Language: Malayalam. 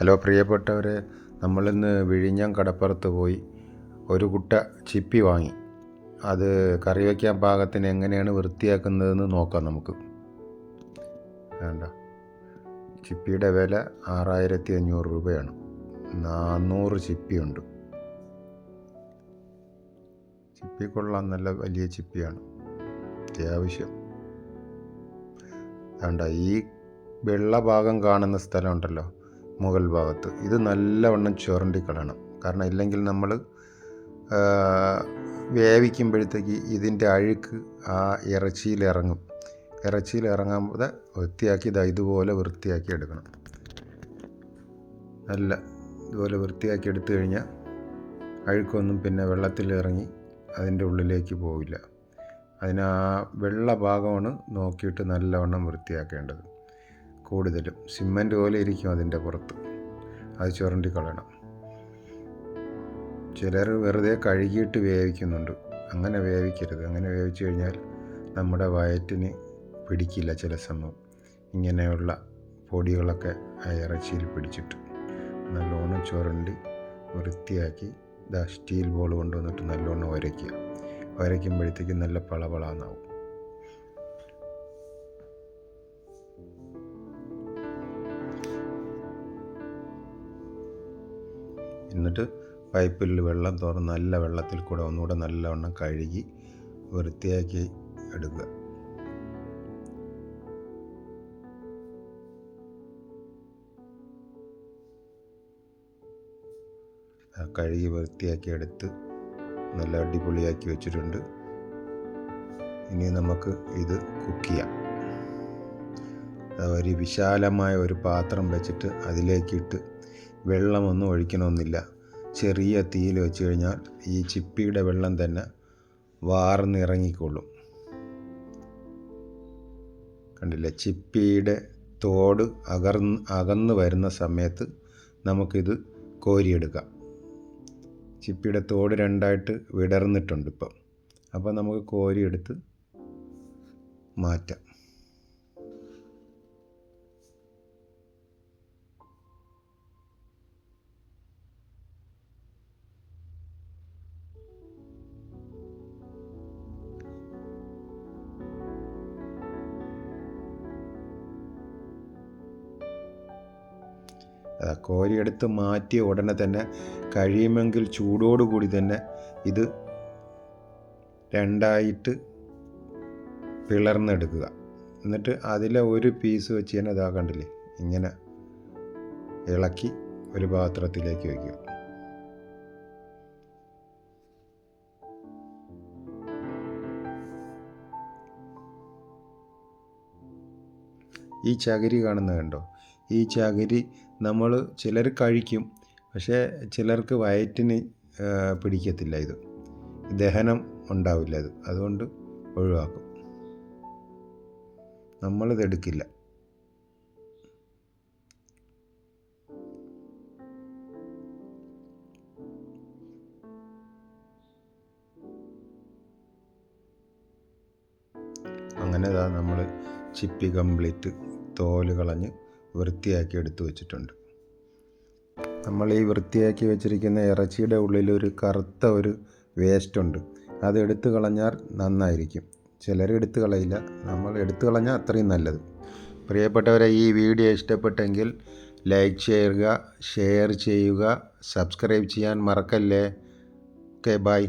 ഹലോ പ്രിയപ്പെട്ടവരെ നമ്മളിന്ന് വിഴിഞ്ഞം കടപ്പുറത്ത് പോയി ഒരു കുട്ട ചിപ്പി വാങ്ങി. അത് കറി വയ്ക്കാൻ പാകത്തിന് എങ്ങനെയാണ് വൃത്തിയാക്കുന്നതെന്ന് നോക്കാം നമുക്ക്. വേണ്ട. ചിപ്പിയുടെ വില ആറായിരത്തി അഞ്ഞൂറ് രൂപയാണ്. നാന്നൂറ് ചിപ്പിയുണ്ട്. ചിപ്പി കൊള്ളാൻ നല്ല വലിയ ചിപ്പിയാണ്. അത്യാവശ്യം. വേണ്ട ഈ വെള്ള ഭാഗം കാണുന്ന സ്ഥലമുണ്ടല്ലോ മുകൾ ഭാഗത്ത്. ഇത് നല്ലവണ്ണം ചുരണ്ടി കളയണം. കാരണം ഇല്ലെങ്കിൽ നമ്മൾ വേവിക്കുമ്പോഴത്തേക്ക് ഇതിന്റെ അഴുക്ക് ആ ഇറച്ചിയിൽ ഇറങ്ങും. ഇറച്ചിയിൽ ഇറങ്ങുമ്പോൾ വൃത്തിയാക്കി ഇതാ ഇതുപോലെ വൃത്തിയാക്കി എടുക്കണം. നല്ല ഇതുപോലെ വൃത്തിയാക്കി എടുത്തു കഴിഞ്ഞാൽ അഴുക്കൊന്നും പിന്നെ വെള്ളത്തിൽ ഇറങ്ങി അതിന്റെ ഉള്ളിലേക്ക് പോവില്ല. അതിന് ആ വെള്ള ഭാഗമാണ് നോക്കിയിട്ട് നല്ലവണ്ണം വൃത്തിയാക്കേണ്ടത്. കൂടുതലും സിമ്മന്റ് പോലെ ഇരിക്കും അതിന്റെ പുറത്ത്. അത് ചുരണ്ടി കളയണം ചിലർ വെറുതെ കഴുകിയിട്ട് വേവിക്കുന്നുണ്ട്. അങ്ങനെ വേവിക്കരുത്. അങ്ങനെ വേവിച്ചു കഴിഞ്ഞാൽ നമ്മുടെ വയറ്റിന് പിടിക്കില്ല ചില സമയം. ഇങ്ങനെയുള്ള പൊടികളൊക്കെ ആ ഇറച്ചിയിൽ പിടിച്ചിട്ട് നല്ലോണം ചുരണ്ടി വൃത്തിയാക്കി ഇതാ സ്റ്റീൽ ബോൾ കൊണ്ടുവന്നിട്ട് നല്ലോണം ഉരയ്ക്കുക. ഉരയ്ക്കുമ്പോഴത്തേക്കും നല്ല പളപളാന്നാവും. എന്നിട്ട് പൈപ്പിൽ വെള്ളം തുറന്ന് നല്ല വെള്ളത്തിൽ കൂടെ ഒന്നുകൂടെ നല്ലവണ്ണം കഴുകി വൃത്തിയാക്കി എടുക്കുക. കഴുകി വൃത്തിയാക്കി എടുത്ത് നല്ല അടിപൊളിയാക്കി വെച്ചിട്ടുണ്ട്. ഇനി നമുക്ക് ഇത് കുക്ക് ചെയ്യാം. ഒരു വിശാലമായ ഒരു പാത്രം വെച്ചിട്ട് അതിലേക്കിട്ട് വെള്ളമൊന്നും ഒഴിക്കണമെന്നില്ല. ചെറിയ തീയിൽ വെച്ച് കഴിഞ്ഞാൽ ഈ ചിപ്പിയുടെ വെള്ളം തന്നെ വാർന്നിറങ്ങിക്കൊള്ളും. കണ്ടില്ലേ? ചിപ്പിയുടെ തോട് അകർന്ന് അകന്നു വരുന്ന സമയത്ത് നമുക്കിത് കോരിയെടുക്കാം. ചിപ്പിയുടെ തോട് രണ്ടായിട്ട് വിടർന്നിട്ടുണ്ട് ഇപ്പം. അപ്പോൾ നമുക്ക് കോരിയെടുത്ത് മാറ്റാം. കോരിയെടുത്ത് മാറ്റിയ ഉടനെ തന്നെ കഴിയുമെങ്കിൽ ചൂടോടുകൂടി തന്നെ ഇത് രണ്ടായിട്ട് പിളർന്നെടുക്കുക. എന്നിട്ട് അതിലെ ഒരു പീസ് വെച്ച് തന്നെ ഇതാ കണ്ടില്ലേ? ഇങ്ങനെ ഇളക്കി ഒരു പാത്രത്തിലേക്ക് വയ്ക്കുക. ഈ ചകിരി കാണുന്നത് കണ്ടോ? ഈ ചകിരി നമ്മൾ ചിലർ കഴിക്കും പക്ഷേ ചിലർക്ക് വയറ്റിന് പിടിക്കത്തില്ല ഇത്. ദഹനം ഉണ്ടാവില്ല ഇത്. അതുകൊണ്ട് ഒഴിവാക്കും. നമ്മളിത് എടുക്കില്ല. അങ്ങനെ നമ്മൾ ചിപ്പി കംപ്ലീറ്റ് തോൽ കളഞ്ഞ് വൃത്തിയാക്കി എടുത്തു വെച്ചിട്ടുണ്ട്. നമ്മൾ ഈ വൃത്തിയാക്കി വെച്ചിരിക്കുന്ന ഇറച്ചിയുടെ ഉള്ളിൽ ഒരു കറുത്ത ഒരു വേസ്റ്റ് ഉണ്ട്. അത് എടുത്തു കളഞ്ഞാൽ നന്നായിരിക്കും. ചിലർ എടുത്തു കളയില്ല. നമ്മൾ എടുത്തു കളഞ്ഞാൽ അത്രയും നല്ലത്. പ്രിയപ്പെട്ടവരെ ഈ വീഡിയോ ഇഷ്ടപ്പെട്ടെങ്കിൽ ലൈക്ക് ചെയ്യുക ഷെയർ ചെയ്യുക സബ്സ്ക്രൈബ് ചെയ്യാൻ മറക്കല്ലേ? Okay bye.